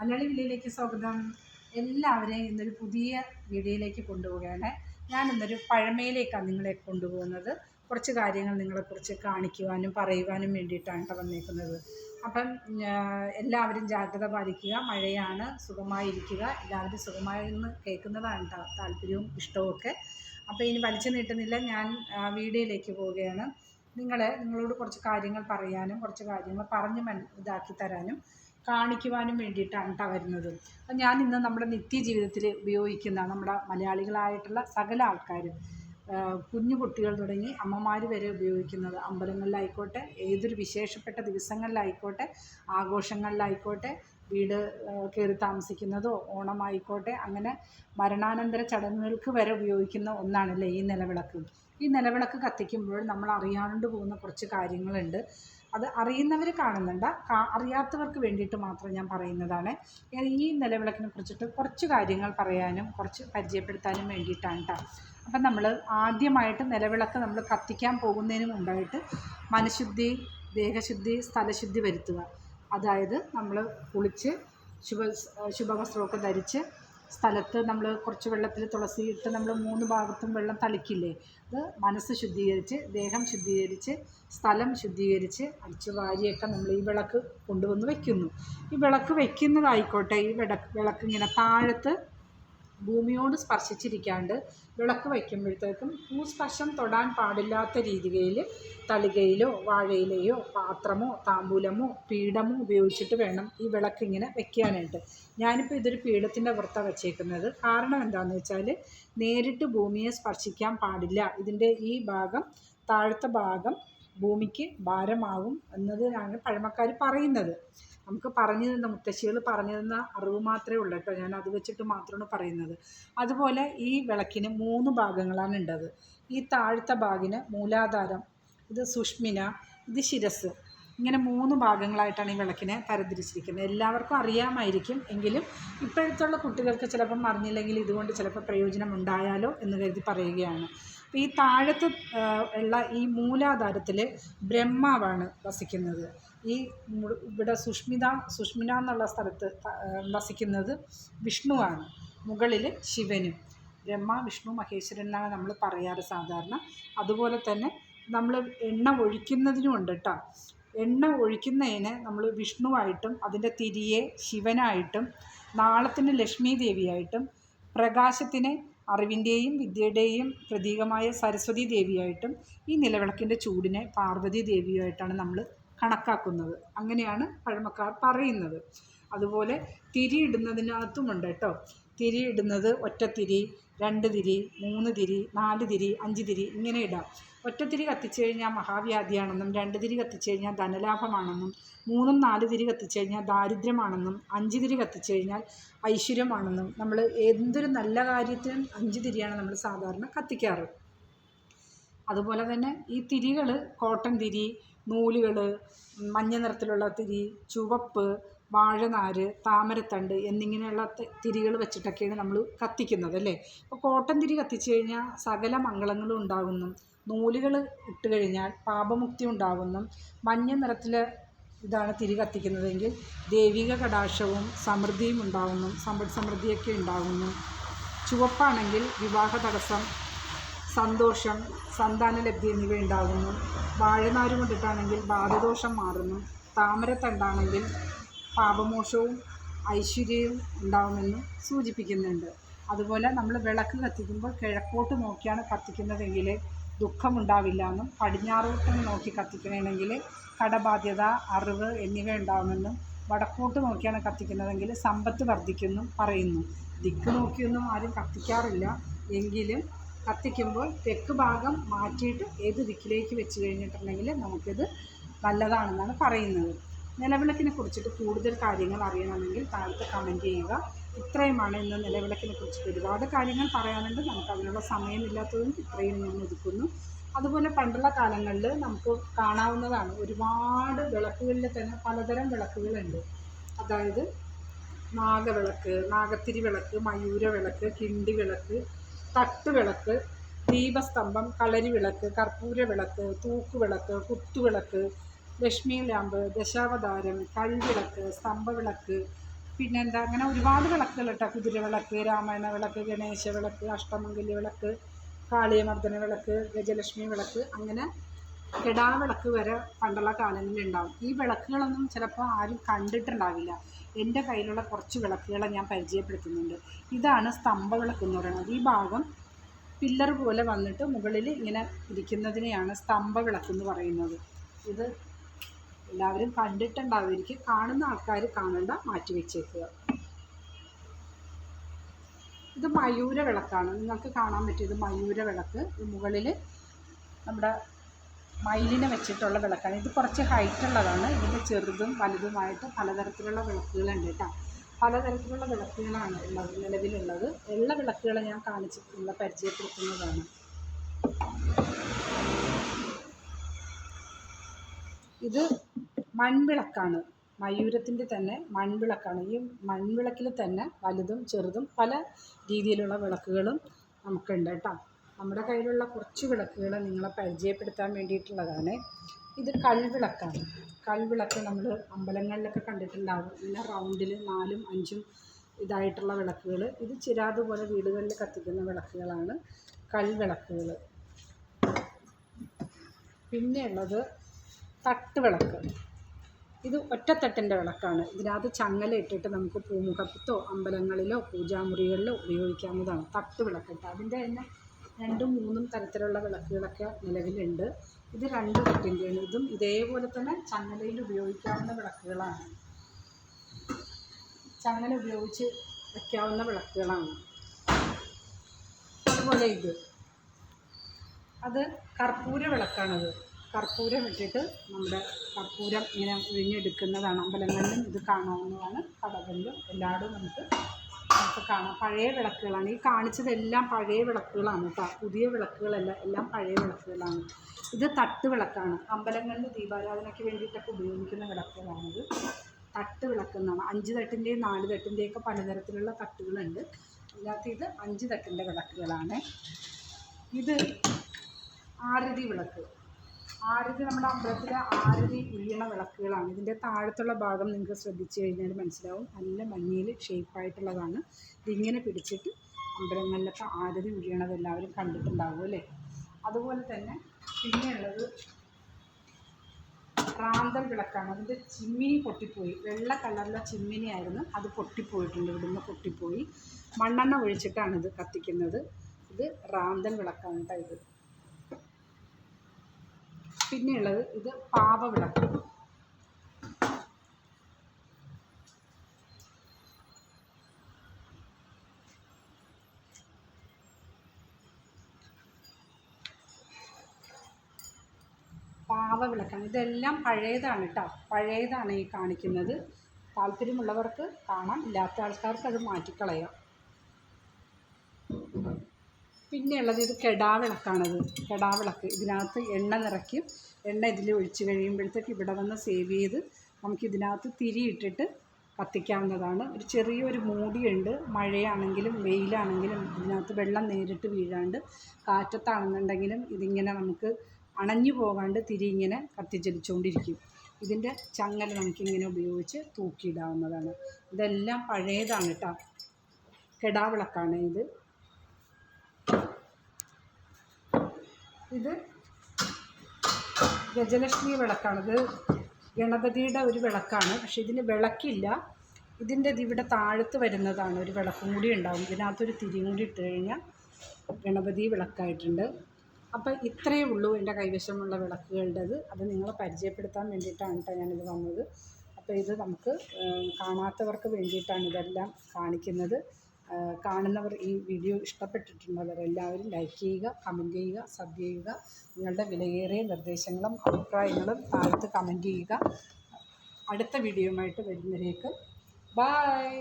മലയാളി വിലയിലേക്ക് സ്വാഗതം. എല്ലാവരെയും ഇന്നൊരു പുതിയ വീഡിയോയിലേക്ക് കൊണ്ടുപോവുകയാണ്. ഞാൻ ഇന്നൊരു പഴമയിലേക്കാണ് നിങ്ങളെ കൊണ്ടുപോകുന്നത്. കുറച്ച് കാര്യങ്ങൾ നിങ്ങളെക്കുറിച്ച് കാണിക്കുവാനും പറയുവാനും വേണ്ടിയിട്ടാണ് വന്നേക്കുന്നത്. അപ്പം എല്ലാവരും ജാഗ്രത പാലിക്കുക. മഴയാണ് സുഖമായിരിക്കുക. എല്ലാവരും സുഖമായിരുന്നു കേൾക്കുന്നതാണ് താല്പര്യവും ഇഷ്ടവും ഒക്കെ. അപ്പോൾ ഇനി വലിച്ചു നീട്ടുന്നില്ല. ഞാൻ വീഡിയോയിലേക്ക് പോവുകയാണ്. നിങ്ങളെ നിങ്ങളോട് കുറച്ച് കാര്യങ്ങൾ പറയാനും കുറച്ച് കാര്യങ്ങൾ പറഞ്ഞ് മൻ ഇതാക്കി തരാനും കാണിക്കുവാനും വേണ്ടിയിട്ടാണ് കേട്ടോ വരുന്നത്. അപ്പം ഞാൻ ഇന്ന് നമ്മുടെ നിത്യജീവിതത്തിൽ ഉപയോഗിക്കുന്ന നമ്മുടെ മലയാളികളായിട്ടുള്ള സകല ആൾക്കാരും കുഞ്ഞു കുട്ടികൾ തുടങ്ങി അമ്മമാർ വരെ ഉപയോഗിക്കുന്നത് അമ്പലങ്ങളിലായിക്കോട്ടെ ഏതൊരു വിശേഷപ്പെട്ട ദിവസങ്ങളിലായിക്കോട്ടെ ആഘോഷങ്ങളിലായിക്കോട്ടെ വീട് കയറി താമസിക്കുന്നതോ ഓണമായിക്കോട്ടെ അങ്ങനെ മരണാനന്തര ചടങ്ങുകൾക്ക് വരെ ഉപയോഗിക്കുന്ന ഒന്നാണല്ലേ ഈ നിലവിളക്ക്. ഈ നിലവിളക്ക് കത്തിക്കുമ്പോൾ നമ്മൾ അറിയാണ്ട് പോകുന്ന കുറച്ച് കാര്യങ്ങളുണ്ട്. അത് അറിയുന്നവർ കാണുന്നുണ്ട്. അറിയാത്തവർക്ക് വേണ്ടിയിട്ട് മാത്രം ഞാൻ പറയുന്നതാണ്. ഈ നിലവിളക്കിനെ കുറിച്ചിട്ട് കുറച്ച് കാര്യങ്ങൾ പറയാനും കുറച്ച് പരിചയപ്പെടുത്താനും വേണ്ടിയിട്ടാണ് കേട്ടോ അപ്പം നമ്മൾ ആദ്യമായിട്ട് നിലവിളക്ക് നമ്മൾ കത്തിക്കാൻ പോകുന്നതിന് മുമ്പായിട്ട് മനഃശുദ്ധി ദേഹശുദ്ധി സ്ഥലശുദ്ധി വരുത്തുക. അതായത് നമ്മൾ കുളിച്ച് ശുഭ ശുഭവസ്ത്രമൊക്കെ ധരിച്ച് സ്ഥലത്ത് നമ്മൾ കുറച്ച് വെള്ളത്തിൽ തുളസി ഇട്ട് നമ്മൾ മൂന്ന് ഭാഗത്തും വെള്ളം തളിക്കില്ലേ? അത് മനസ്സ് ശുദ്ധീകരിച്ച് ദേഹം ശുദ്ധീകരിച്ച് സ്ഥലം ശുദ്ധീകരിച്ച് അടിച്ച് വാരിയൊക്കെ നമ്മൾ ഈ വിളക്ക് കൊണ്ടുവന്ന് വയ്ക്കുന്നു ഈ വിളക്ക് വയ്ക്കുന്നതായിക്കോട്ടെ ഈ വിളക്ക് വിളക്ക് ഇങ്ങനെ താഴത്ത് ഭൂമിയോട് സ്പർശിച്ചിരിക്കാണ്ട് വിളക്ക് വയ്ക്കുമ്പോഴത്തേക്കും ഭൂസ്പർശം തൊടാൻ പാടില്ലാത്ത രീതിയിൽ തളികയിലോ വാഴയിലയോ പാത്രമോ താമ്പൂലമോ പീഠമോ ഉപയോഗിച്ചിട്ട് വേണം ഈ വിളക്ക് ഇങ്ങനെ വെക്കാനായിട്ട് ഞാനിപ്പോൾ ഇതൊരു പീഠത്തിന്റെ പുറത്താണ് വെച്ചേക്കുന്നത്. കാരണം എന്താണെന്ന് വെച്ചാൽ നേരിട്ട് ഭൂമിയെ സ്പർശിക്കാൻ പാടില്ല. ഇതിന്റെ ഈ ഭാഗം താഴത്തെ ഭാഗം ഭൂമിക്ക് ഭാരമാകും എന്നതിനാണ് പഴമക്കാർ പറയുന്നത്. നമുക്ക് പറഞ്ഞു തന്ന മുത്തശ്ശികൾ പറഞ്ഞു തന്ന അറിവ് മാത്രമേ ഉള്ളൂ കേട്ടോ. ഞാൻ അത് വെച്ചിട്ട് മാത്രമാണ് പറയുന്നത്. അതുപോലെ ഈ വിളക്കിന് മൂന്ന് ഭാഗങ്ങളാണ് ഉണ്ടത്. ഈ താഴത്തെ ഭാഗിന് മൂലാധാരം ഇത് സുഷ്മിന ഇത് ശിരസ്. ഇങ്ങനെ മൂന്ന് ഭാഗങ്ങളായിട്ടാണ് ഈ വിളക്കിനെ തരംതിരിച്ചിരിക്കുന്നത്. എല്ലാവർക്കും അറിയാമായിരിക്കും എങ്കിലും ഇപ്പോഴത്തുള്ള കുട്ടികൾക്ക് ചിലപ്പം അറിഞ്ഞില്ലെങ്കിൽ ഇതുകൊണ്ട് ചിലപ്പോൾ പ്രയോജനം ഉണ്ടായാലോ എന്ന് കരുതി പറയുകയാണ്. ഈ താഴത്ത് ഉള്ള ഈ മൂലാധാരത്തിൽ ബ്രഹ്മാവാണ് വസിക്കുന്നത്. ഈ ഇവിടെ സുഷ്മിത സുഷ്മിന എന്നുള്ള സ്ഥലത്ത് വസിക്കുന്നത് വിഷ്ണുവാണ്. മുകളിൽ ശിവനും. ബ്രഹ്മ വിഷ്ണു മഹേശ്വരൻ എന്നാണ് നമ്മൾ പറയാറ് സാധാരണ. അതുപോലെ തന്നെ നമ്മൾ എണ്ണ ഒഴിക്കുന്നതിനും ഉണ്ട് കേട്ടോ എണ്ണ ഒഴിക്കുന്നതിന് നമ്മൾ വിഷ്ണുവായിട്ടും അതിന്റെ തിരിയെ ശിവനായിട്ടും നാളത്തിന് ലക്ഷ്മി ദേവിയായിട്ടും പ്രകാശത്തിന് അറിവിന്റെയും വിദ്യയുടെയും പ്രതീകമായ സരസ്വതി ദേവിയായിട്ടും ഈ നിലവിളക്കിന്റെ ചൂടിനെ പാർവതി ദേവിയായിട്ടാണ് നമ്മൾ കണക്കാക്കുന്നത്. അങ്ങനെയാണ് പഴമക്കാർ പറയുന്നത്. അതുപോലെ തിരി ഇടുന്നതിനകത്തുമുണ്ട് കേട്ടോ. തിരി ഇടുന്നത് ഒറ്റത്തിരി രണ്ട് തിരി മൂന്ന് തിരി നാല് തിരി അഞ്ച് തിരി ഇങ്ങനെ ഇടാം. ഒറ്റത്തിരി കത്തിച്ചു കഴിഞ്ഞാൽ മഹാവ്യാധിയാണെന്നും രണ്ട് തിരി കത്തിച്ചു കഴിഞ്ഞാൽ ധനലാഭമാണെന്നും മൂന്നും നാല് തിരി കത്തിച്ചു കഴിഞ്ഞാൽ ദാരിദ്ര്യമാണെന്നും അഞ്ച് തിരി കത്തിച്ചു കഴിഞ്ഞാൽ ഐശ്വര്യമാണെന്നും നമ്മൾ എന്തൊരു നല്ല കാര്യത്തിനും അഞ്ച് തിരിയാണ് നമ്മൾ സാധാരണ കത്തിക്കാറ്. അതുപോലെ തന്നെ ഈ തിരികൾ കോട്ടൻ തിരി നൂലുകൾ മഞ്ഞ നിറത്തിലുള്ള തിരി ചുവപ്പ് വാഴനാര് താമരത്തണ്ട് എന്നിങ്ങനെയുള്ള തിരികൾ വെച്ചിട്ടൊക്കെയാണ് നമ്മൾ കത്തിക്കുന്നത് അല്ലേ? അപ്പോൾ കോട്ടൺ തിരി കത്തിച്ചു കഴിഞ്ഞാൽ സകല മംഗളങ്ങളും ഉണ്ടാകുന്നു. നൂലുകൾ ഇട്ട് കഴിഞ്ഞാൽ പാപമുക്തി ഉണ്ടാകുന്നു. മഞ്ഞ നിറത്തിൽ ഇതാണ് തിരി കത്തിക്കുന്നതെങ്കിൽ ദൈവിക കടാക്ഷവും സമൃദ്ധിയും ഉണ്ടാകുന്നു. സമ്പദ് സമൃദ്ധിയൊക്കെ ഉണ്ടാകുന്നു. ചുവപ്പാണെങ്കിൽ വിവാഹ തടസ്സം സന്തോഷം സന്താനലബ്ധി എന്നിവ ഉണ്ടാകുന്നു. വാഴനാര് കൊണ്ടിട്ടാണെങ്കിൽ ബാധദോഷം മാറുന്നു. താമരത്തണ്ടാണെങ്കിൽ പാപമോഷവും ഐശ്വര്യവും ഉണ്ടാവുമെന്ന് സൂചിപ്പിക്കുന്നുണ്ട്. അതുപോലെ നമ്മൾ വിളക്ക് കത്തിക്കുമ്പോൾ കിഴക്കോട്ട് നോക്കിയാണ് കത്തിക്കുന്നതെങ്കിൽ ദുഃഖമുണ്ടാവില്ല എന്നും പടിഞ്ഞാറോട്ട് നോക്കി കത്തിക്കണമെങ്കിൽ കടബാധ്യത അറിവ് എന്നിവ ഉണ്ടാവുമെന്നും വടക്കോട്ട് നോക്കിയാണ് കത്തിക്കുന്നതെങ്കിൽ സമ്പത്ത് വർദ്ധിക്കുമെന്നും പറയുന്നു. ദിക്ക് നോക്കിയൊന്നും ആരും കത്തിക്കാറില്ല. എങ്കിലും കത്തിക്കുമ്പോൾ തെക്ക് ഭാഗം മാറ്റിയിട്ട് ഏത് ദിക്കിലേക്ക് വെച്ച് കഴിഞ്ഞിട്ടുണ്ടെങ്കിൽ നമുക്കിത് നല്ലതാണെന്നാണ് പറയുന്നത്. നിലവിളക്കിനെ കുറിച്ചിട്ട് കൂടുതൽ കാര്യങ്ങൾ അറിയണമെങ്കിൽ താഴത്തെ കമന്റ് ചെയ്യുക. ഇത്രയുമാണ് ഇന്ന് നിലവിളക്കിനെ കുറിച്ചിട്ട് ഒരുപാട് കാര്യങ്ങൾ പറയാനുണ്ട്. നമുക്ക് അതിനുള്ള സമയമില്ലാത്തതുകൊണ്ട് ഇത്രയും ഞാൻ ഒതുക്കുന്നു. അതുപോലെ പണ്ടുള്ള കാലങ്ങളിൽ നമുക്ക് കാണാവുന്നതാണ് ഒരുപാട് വിളക്കുകളിൽ തന്നെ പലതരം വിളക്കുകളുണ്ട്. അതായത് നാഗവിളക്ക് നാഗത്തിരി വിളക്ക് മയൂര വിളക്ക് കിണ്ടി വിളക്ക് തട്ടുവിളക്ക് ദീപസ്തംഭം കളരി വിളക്ക് കർപ്പൂര വിളക്ക് തൂക്കുവിളക്ക് കുത്തുവിളക്ക് ലക്ഷ്മി ലാമ്പ് ദശാവതാരം കൽവിളക്ക് സ്തംഭവിളക്ക് പിന്നെന്താ അങ്ങനെ ഒരുപാട് വിളക്കുകൾ കേട്ടോ കുതിരവിളക്ക് രാമായണ വിളക്ക് ഗണേശ വിളക്ക് അഷ്ടമംഗല്യ വിളക്ക് കാളിയമർദ്ദന വിളക്ക് ഗജലക്ഷ്മി വിളക്ക് അങ്ങനെ കെടാവിളക്ക് വരെ പണ്ടുള്ള കാലങ്ങളിൽ ഉണ്ടാവും ഈ വിളക്കുകളൊന്നും ചിലപ്പോൾ ആരും കണ്ടിട്ടുണ്ടാവില്ല. എന്റെ കയ്യിലുള്ള കുറച്ച് വിളക്കുകളെ ഞാൻ പരിചയപ്പെടുത്തുന്നുണ്ട്. ഇതാണ് സ്തംഭ വിളക്ക് എന്ന് പറയുന്നത്. ഈ ഭാഗം പില്ലർ പോലെ വന്നിട്ട് മുകളിൽ ഇങ്ങനെ ഇരിക്കുന്നതിനെയാണ് സ്തംഭ വിളക്ക് എന്ന് പറയുന്നത്. ഇത് എല്ലാവരും കണ്ടിട്ടുണ്ടാവുമായിരിക്കും. കാണുന്ന ആൾക്കാർ കാണണ്ട മാറ്റി വെച്ചേക്കുക. ഇത് മയൂര വിളക്കാണ്. നിങ്ങൾക്ക് കാണാൻ പറ്റിയത് മയൂര വിളക്ക്. മുകളിൽ നമ്മുടെ മയിലിനെ വെച്ചിട്ടുള്ള വിളക്കാണ്. ഇത് കുറച്ച് ഹൈറ്റ് ഉള്ളതാണ്. ഇതിന്റെ ചെറുതും വലുതുമായിട്ട് പലതരത്തിലുള്ള വിളക്കുകളുണ്ട് കേട്ടോ. പലതരത്തിലുള്ള വിളക്കുകളാണ് ഉള്ളത് നിലവിലുള്ളത്. ഉള്ള വിളക്കുകൾ ഞാൻ കാണിച്ചിട്ടുള്ള പരിചയപ്പെടുത്തുന്നതാണ്. ഇത് മൺവിളക്കാണ്. മയൂരത്തിന്റെ തന്നെ മൺവിളക്കാണ്. ഈ മൺവിളക്കിൽ തന്നെ വലുതും ചെറുതും പല രീതിയിലുള്ള വിളക്കുകളും നമുക്കുണ്ട് കേട്ടോ. നമ്മുടെ കയ്യിലുള്ള കുറച്ച് വിളക്കുകൾ നിങ്ങളെ പരിചയപ്പെടുത്താൻ വേണ്ടിയിട്ടുള്ളതാണ്. ഇത് കൽവിളക്കാണ് കൽവിളക്ക് നമ്മൾ അമ്പലങ്ങളിലൊക്കെ കണ്ടിട്ടുണ്ടാവും. ഇങ്ങനെ റൗണ്ടിൽ നാലും അഞ്ചും ഇതായിട്ടുള്ള വിളക്കുകൾ ഇത് ചിരാത് പോലെ വീടുകളിൽ കത്തിക്കുന്ന വിളക്കുകളാണ് കൽവിളക്കുകൾ പിന്നെയുള്ളത് തട്ടുവിളക്ക് ഇത് ഒറ്റത്തട്ടിന്റെ വിളക്കാണ്. ഇതിനകത്ത് ചങ്ങല ഇട്ടിട്ട് നമുക്ക് പൂമുഖത്തോ അമ്പലങ്ങളിലോ പൂജാമുറികളിലോ ഉപയോഗിക്കാവുന്നതാണ്. തട്ടുവിളക്ക് കേട്ടോ. അതിന്റെ തന്നെ രണ്ടും മൂന്നും തരത്തിലുള്ള വിളക്കുകളൊക്കെ നിലവിലുണ്ട്. ഇത് രണ്ട് തട്ടിന്റെയാണ് ഇതും ഇതേപോലെ തന്നെ ചങ്ങലയിൽ ഉപയോഗിക്കാവുന്ന വിളക്കുകളാണ്. ചങ്ങല ഉപയോഗിച്ച് വയ്ക്കാവുന്ന വിളക്കുകളാണ്. അതുപോലെ ഇത്. അത് കർപ്പൂര വിളക്കാണത്. കർപ്പൂരം ഇട്ടിട്ട് നമ്മുടെ കർപ്പൂരം ഇങ്ങനെ ഉഴിഞ്ഞെടുക്കുന്നതാണ് അമ്പലങ്ങളിലും ഇത് കാണാവുന്നതാണ്. കടകളിലും എല്ലായിടും നമുക്ക് നമുക്ക് കാണാം. പഴയ വിളക്കുകളാണ്. ഈ കാണിച്ചതെല്ലാം പഴയ വിളക്കുകളാണ് കേട്ടോ. പുതിയ വിളക്കുകളല്ല എല്ലാം പഴയ വിളക്കുകളാണ്. ഇത് തട്ട് വിളക്കാണ്. അമ്പലങ്ങളിൽ ദീപാരാധനയ്ക്ക് വേണ്ടിയിട്ടൊക്കെ ഉപയോഗിക്കുന്ന വിളക്കുകളാണിത് തട്ട് വിളക്കെന്നാണ്. അഞ്ച് തട്ടിന്റെയും നാല് തട്ടിന്റെയൊക്കെ പലതരത്തിലുള്ള തട്ടുകളുണ്ട്. അതിനകത്ത് ഇത് അഞ്ച് തട്ടിന്റെ വിളക്കുകളാണ്. ഇത് ആരതി വിളക്ക്. ആരതി നമ്മുടെ അമ്പലത്തിലെ ആരതി ഉയ്യണ വിളക്കുകളാണ്. ഇതിന്റെ താഴത്തുള്ള ഭാഗം നിങ്ങൾക്ക് ശ്രദ്ധിച്ചു കഴിഞ്ഞാൽ മനസ്സിലാവും. നല്ല ഭംഗിയിൽ ഷേപ്പായിട്ടുള്ളതാണ് ഇതിങ്ങനെ പിടിച്ചിട്ട് അമ്പലങ്ങളിലൊക്കെ ആരതി ഉയ്യണത് എല്ലാവരും കണ്ടിട്ടുണ്ടാവും അല്ലേ? അതുപോലെ തന്നെ പിന്നെയുള്ളത് റാന്തൽ വിളക്കാണ്. അതിന്റെ ചിമ്മിനി പൊട്ടിപ്പോയി. വെള്ള കളറിലെ ചിമ്മിനിയായിരുന്നു. അത് പൊട്ടിപ്പോയിട്ടുണ്ട്. ഇവിടുന്ന് പൊട്ടിപ്പോയി. മണ്ണെണ്ണ ഒഴിച്ചിട്ടാണ് ഇത് കത്തിക്കുന്നത്. ഇത് റാന്തൽ വിളക്കാണ് കേട്ടോ ഇത്. പിന്നെയുള്ളത് ഇത് പാവവിളക്ക് പാവവിളക്കാണ്. ഇതെല്ലാം പഴയതാണ് കേട്ടോ പഴയതാണ് ഈ കാണിക്കുന്നത്. താല്പര്യമുള്ളവർക്ക് കാണാം. ഇല്ലാത്ത ആൾക്കാർക്ക് അത് മാറ്റിക്കളയാം. പിന്നെയുള്ളത് ഇത് കെടാവിളക്കാണത്. കെടാവിളക്ക്. ഇതിനകത്ത് എണ്ണ നിറയ്ക്കും. എണ്ണ ഇതിൽ ഒഴിച്ച് കഴിയുമ്പോഴത്തേക്ക് ഇവിടെ വന്ന് സേവ് ചെയ്ത് നമുക്ക് ഇതിനകത്ത് തിരിയിട്ടിട്ട് കത്തിക്കാവുന്നതാണ്. ഒരു ചെറിയൊരു മൂടിയുണ്ട്. മഴയാണെങ്കിലും വെയിലാണെങ്കിലും ഇതിനകത്ത് വെള്ളം നേരിട്ട് വീഴാണ്ട് കാറ്റത്താണെന്നുണ്ടെങ്കിലും ഇതിങ്ങനെ നമുക്ക് അണഞ്ഞു പോകാണ്ട് തിരി ഇങ്ങനെ കത്തിച്ചലിച്ചുകൊണ്ടിരിക്കും ഇതിന്റെ ചങ്ങല നമുക്കിങ്ങനെ ഉപയോഗിച്ച് തൂക്കിയിടാവുന്നതാണ്. ഇതെല്ലാം പഴയതാണ് കേട്ടോ കെടാവിളക്കാണ് ഇത്. ഇത് ഗജലക്ഷ്മി ഇത് ഗണപതിയുടെ ഒരു വിളക്കാണ്. പക്ഷേ ഇതിന് വിളക്കില്ല. ഇതിന്റെ ഇത് ഇവിടെ താഴത്ത് വരുന്നതാണ് ഒരു വിളക്കും കൂടി ഉണ്ടാവും. ഇതിനകത്തൊരു തിരിയും കൂടി ഇട്ട് കഴിഞ്ഞാൽ ഗണപതി വിളക്കായിട്ടുണ്ട്. അപ്പം ഇത്രയേ ഉള്ളൂ എന്റെ കൈവശമുള്ള വിളക്കുകളുടേത്. അത് നിങ്ങളെ പരിചയപ്പെടുത്താൻ വേണ്ടിയിട്ടാണ് കേട്ടോ ഞാനിത് വന്നത്. അപ്പോൾ ഇത് നമുക്ക് കാണാത്തവർക്ക് വേണ്ടിയിട്ടാണ് ഇതെല്ലാം കാണിക്കുന്നത്. കാണുന്നവർ ഈ വീഡിയോ ഇഷ്ടപ്പെട്ടിട്ടുള്ളവർ എല്ലാവരും ലൈക്ക് ചെയ്യുക കമന്റ് ചെയ്യുക സബ് ചെയ്യുക. നിങ്ങളുടെ വിലയേറിയ നിർദ്ദേശങ്ങളും അഭിപ്രായങ്ങളും താഴത്ത് കമന്റ് ചെയ്യുക. അടുത്ത വീഡിയോയുമായിട്ട് വരുന്നവരേക്ക് ബായ്